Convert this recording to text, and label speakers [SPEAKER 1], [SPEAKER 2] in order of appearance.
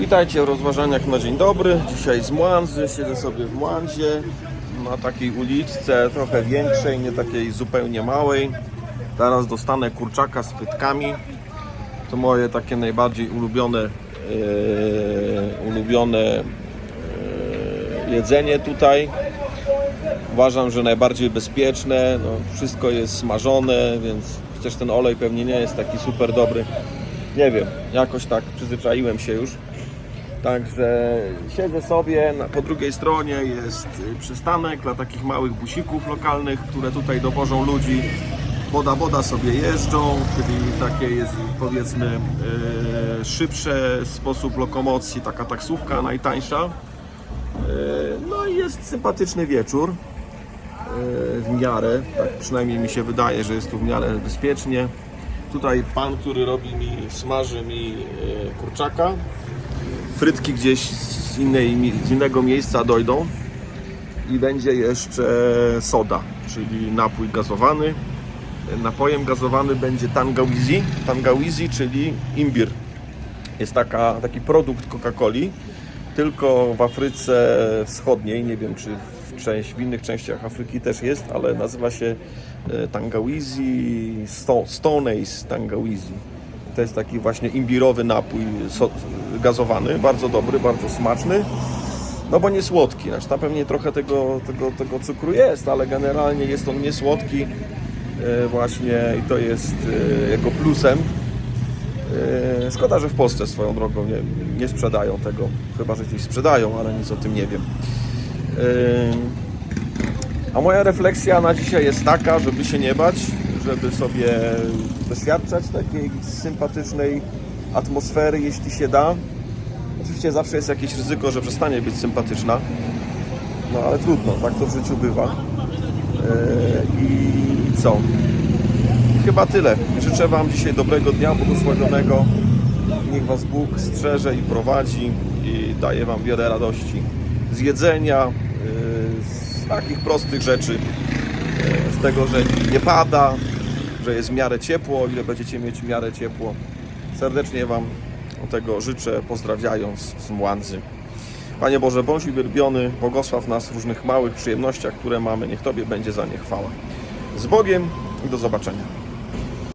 [SPEAKER 1] Witajcie w rozważaniach na dzień dobry. Dzisiaj z Młandzy, siedzę sobie w Młandzie na takiej uliczce trochę większej, nie takiej zupełnie małej. Teraz dostanę kurczaka z frytkami. To moje takie najbardziej ulubione e, ulubione e, jedzenie tutaj. Uważam, że najbardziej bezpieczne. No, wszystko jest smażone, więc chociaż ten olej pewnie nie jest taki super dobry. Nie wiem, jakoś tak przyzwyczaiłem się już. Także siedzę sobie, po drugiej stronie jest y, przystanek dla takich małych busików lokalnych, które tutaj dowożą ludzi. Boda boda sobie jeżdżą, czyli takie jest powiedzmy y, szybszy sposób lokomocji, taka taksówka najtańsza. Y, no i jest sympatyczny wieczór y, w miarę, tak przynajmniej mi się wydaje, że jest tu w miarę bezpiecznie. Tutaj pan, który robi mi, smaży mi kurczaka, frytki gdzieś z, innej, z innego miejsca dojdą i będzie jeszcze soda, czyli napój gazowany. Napojem gazowany będzie tangawizi, tangawizi czyli imbir. Jest taka, taki produkt Coca-Coli, tylko w Afryce Wschodniej, nie wiem czy w, część, w innych częściach Afryki też jest, ale nazywa się e, tangawizi, Sto- Stone Ace tangawizi. To jest taki właśnie imbirowy napój so, gazowany, bardzo dobry, bardzo smaczny. No bo nie słodki, znaczy tam pewnie trochę tego, tego, tego cukru jest, ale generalnie jest on nie słodki e, właśnie i to jest e, jego plusem. E, Szkoda, że w Polsce swoją drogą nie, nie sprzedają tego, chyba że gdzieś sprzedają, ale nic o tym nie wiem. A moja refleksja na dzisiaj jest taka, żeby się nie bać, żeby sobie doświadczać takiej sympatycznej atmosfery, jeśli się da. Oczywiście zawsze jest jakieś ryzyko, że przestanie być sympatyczna, no ale trudno, tak to w życiu bywa. E, I co? Chyba tyle. Życzę Wam dzisiaj dobrego dnia, błogosławionego. Niech Was Bóg strzeże i prowadzi i daje Wam wiele radości z jedzenia, yy, z takich prostych rzeczy, yy, z tego, że nie pada, że jest miarę ciepło, ile będziecie mieć miarę ciepło. Serdecznie Wam tego życzę, pozdrawiając z Młandzy. Panie Boże, bądź uwielbiony, błogosław nas w różnych małych przyjemnościach, które mamy. Niech Tobie będzie za nie chwała. Z Bogiem i do zobaczenia.